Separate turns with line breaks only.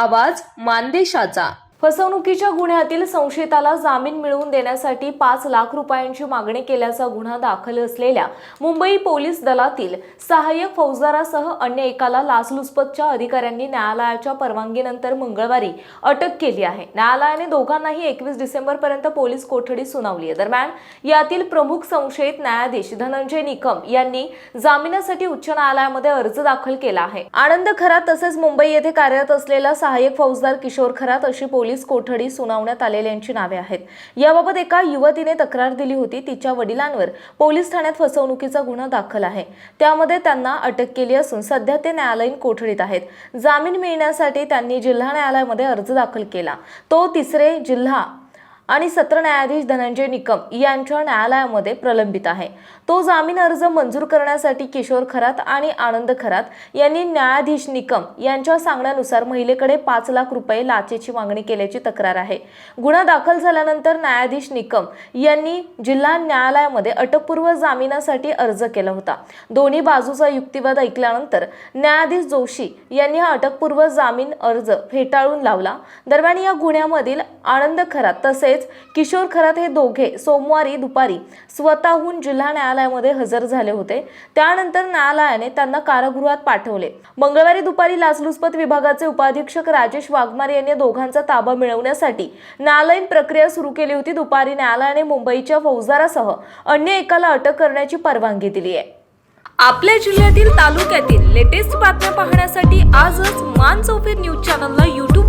आवाज मानदेशाचा. फसवणुकीच्या गुन्ह्यातील संशयिताला जामीन मिळवून देण्यासाठी पाच लाख रुपयांची मागणी केल्याचा गुन्हा दाखल असलेल्या मुंबई पोलीस दलातील सहाय्यक फौजदारासह अन्य एकाला लाचलुचपतच्या अधिकाऱ्यांनी न्यायालयाच्या परवानगीनंतर मंगळवारी अटक केली आहे. न्यायालयाने दोघांनाही एकवीस डिसेंबरपर्यंत पोलीस कोठडी सुनावली आहे. दरम्यान यातील प्रमुख संशयित न्यायाधीश धनंजय निकम यांनी जामिनासाठी उच्च न्यायालयामध्ये अर्ज दाखल केला आहे. आनंद खरात तसेच मुंबई येथे कार्यरत असलेला सहाय्यक फौजदार किशोर खरात अशी पोलीस कोठडी सुनावण्यात आलेल्यांची नावे आहेत. याबाबत एका युवतीने तक्रार दिली होती. तिच्या वडिलांवर पोलीस ठाण्यात फसवणुकीचा गुन्हा दाखल आहे. त्यामध्ये त्यांना अटक केली असून सध्या ते न्यायालयीन कोठडीत आहेत. जामीन मिळण्यासाठी त्यांनी जिल्हा न्यायालयामध्ये अर्ज दाखल केला. तो तिसरे जिल्हा आणि सत्र न्यायाधीश धनंजय निकम यांच्या न्यायालयामध्ये प्रलंबित आहे. तो जामीन अर्ज मंजूर करण्यासाठी किशोर खरात आणि आनंद खरात यांनी न्यायाधीश निकम यांच्या सांगण्यानुसार महिलेकडे पाच लाख रुपये लाचेची मागणी केल्याची तक्रार आहे. गुन्हा दाखल झाल्यानंतर न्यायाधीश निकम यांनी जिल्हा न्यायालयामध्ये अटकपूर्व जामिनासाठी अर्ज केला होता. दोन्ही बाजूचा युक्तिवाद ऐकल्यानंतर न्यायाधीश जोशी यांनी हा अटकपूर्व जामीन अर्ज फेटाळून लावला. दरम्यान या गुन्ह्यामधील आनंद खरात तसेच किशोर खरात हे दोघे सोमवारी दुपारी स्वतःहून जिल्हा न्यायालयामध्ये हजर झाले होते. त्यानंतर न्यायालयाने त्यांना कारागृहात पाठवले. मंगळवारी दुपारी लाचलुचपत विभागाचे उपाधीक्षक राजेश वाघमारे यांनी दोघांचा ताबा मिळवण्यासाठी न्यायालयीन प्रक्रिया सुरू केली होती. दुपारी न्यायालयाने मुंबईच्या फौजदारासह अन्य एकाला अटक करण्याची परवानगी दिली आहे. आपल्या जिल्ह्यातील तालुक्यातील लेटेस्ट बातम्या पाहण्यासाठी आजच मान चौफेर न्यूज चॅनलला